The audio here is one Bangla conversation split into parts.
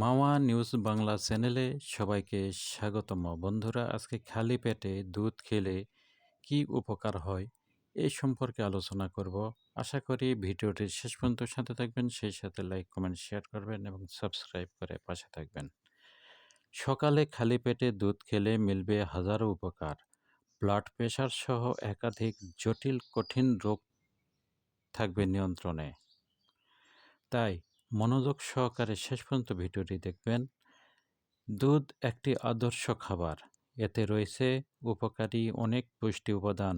মাওয়া নিউজ বাংলা চ্যানেলে সবাইকে স্বাগতম। বন্ধুরা, আজকে খালি পেটে দুধ খেলে কি উপকার হয় এই সম্পর্কে আলোচনা করব। আশা করি ভিডিওটির শেষ পর্যন্ত সাথে থাকবেন, সেই সাথে লাইক, কমেন্ট, শেয়ার করবেন এবং সাবস্ক্রাইব করে পাশে থাকবেন। সকালে খালি পেটে দুধ খেলে মিলবে হাজারো উপকার। ব্লাড প্রেশার সহ একাধিক জটিল, কঠিন রোগ থাকবে নিয়ন্ত্রণে। তাই মনোযোগ সহকারে শেষ পর্যন্ত ভিডিওটি দেখবেন। দুধ একটি আদর্শ খাবার। এতে রয়েছে উপকারী অনেক পুষ্টি উপাদান।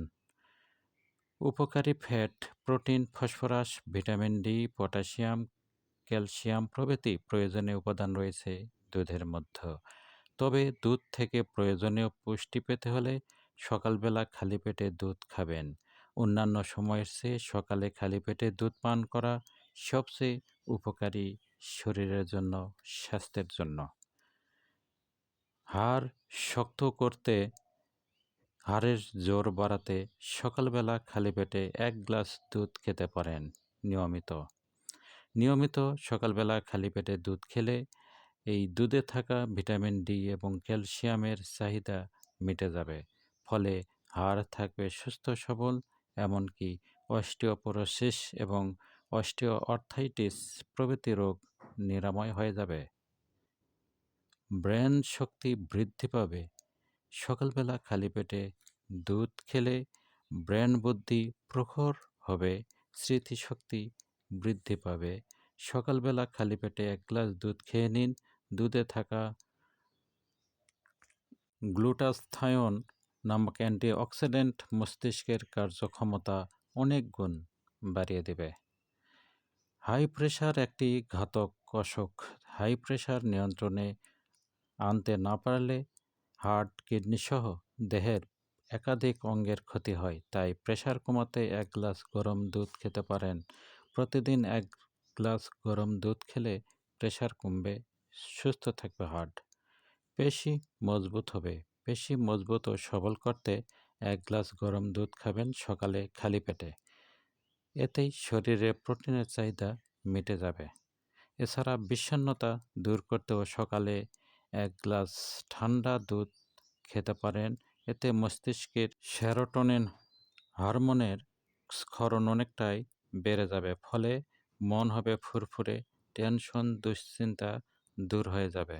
উপকারী fat, protein, phosphorus, vitamin D, potassium, calcium প্রভৃতি প্রয়োজনীয় উপাদান রয়েছে দুধের মধ্যে। তবে দুধ থেকে প্রয়োজনীয় পুষ্টি পেতে হলে সকালবেলা খালি পেটে দুধ খাবেন। অন্যান্য সময়ের চেয়ে সকালে খালি পেটে দুধ পান করা সবচেয়ে উপকারী শরীরের জন্য, স্বাস্থ্যের জন্য। হাড় শক্ত করতে, হাড়ের জোর বাড়াতে সকালবেলা খালি পেটে এক গ্লাস দুধ খেতে পারেন নিয়মিত। নিয়মিত সকালবেলা খালি পেটে দুধ খেলে এই দুধে থাকা ভিটামিন ডি এবং ক্যালসিয়ামের চাহিদা মিটে যাবে। ফলে হাড় থাকবে সুস্থ সবল, এমনকি অস্টিওপোরোসিস এবং অস্টিও অর্থাইটিস প্রভৃতি রোগ নিরাময় হয়ে যাবে। ব্রেন শক্তি বৃদ্ধি পাবে। সকালবেলা খালি পেটে দুধ খেলে ব্রেন বুদ্ধি প্রখর হবে, স্মৃতিশক্তি বৃদ্ধি পাবে। সকালবেলা খালি পেটে এক গ্লাস দুধ খেয়ে নিন। দুধে থাকা গ্লুটাথায়ন নামক অ্যান্টিঅক্সিডেন্ট মস্তিষ্কের কার্যক্ষমতা অনেক গুণ বাড়িয়ে দেবে। হাই প্রেশার একটি ঘাতক অসুখ হাই প্রেশার নিয়ন্ত্রণে আনতে না পারলে হার্ট, কিডনি সহ দেহের একাধিক অঙ্গের ক্ষতি হয়, তাই প্রেশার কমাতে এক গ্লাস গরম দুধ খেতে পারেন। প্রতিদিন এক গ্লাস গরম দুধ খেলে প্রেশার কমবে, সুস্থ থাকবে হার্ট। পেশি মজবুত হবে। পেশি মজবুত ও সবল করতে এক গ্লাস গরম দুধ খাবেন সকালে খালি পেটে। এতেই শরীরে প্রোটিনের চাহিদা মিটে যাবে। এছাড়া বিষণ্নতা দূর করতেও সকালে এক গ্লাস ঠান্ডা দুধ খেতে পারেন। এতে মস্তিষ্কের সেরোটোনিন হরমোনের স্খরণ অনেকটাই বেড়ে যাবে, ফলে মন হবে ফুরফুরে, টেনশন, দুশ্চিন্তা দূর হয়ে যাবে।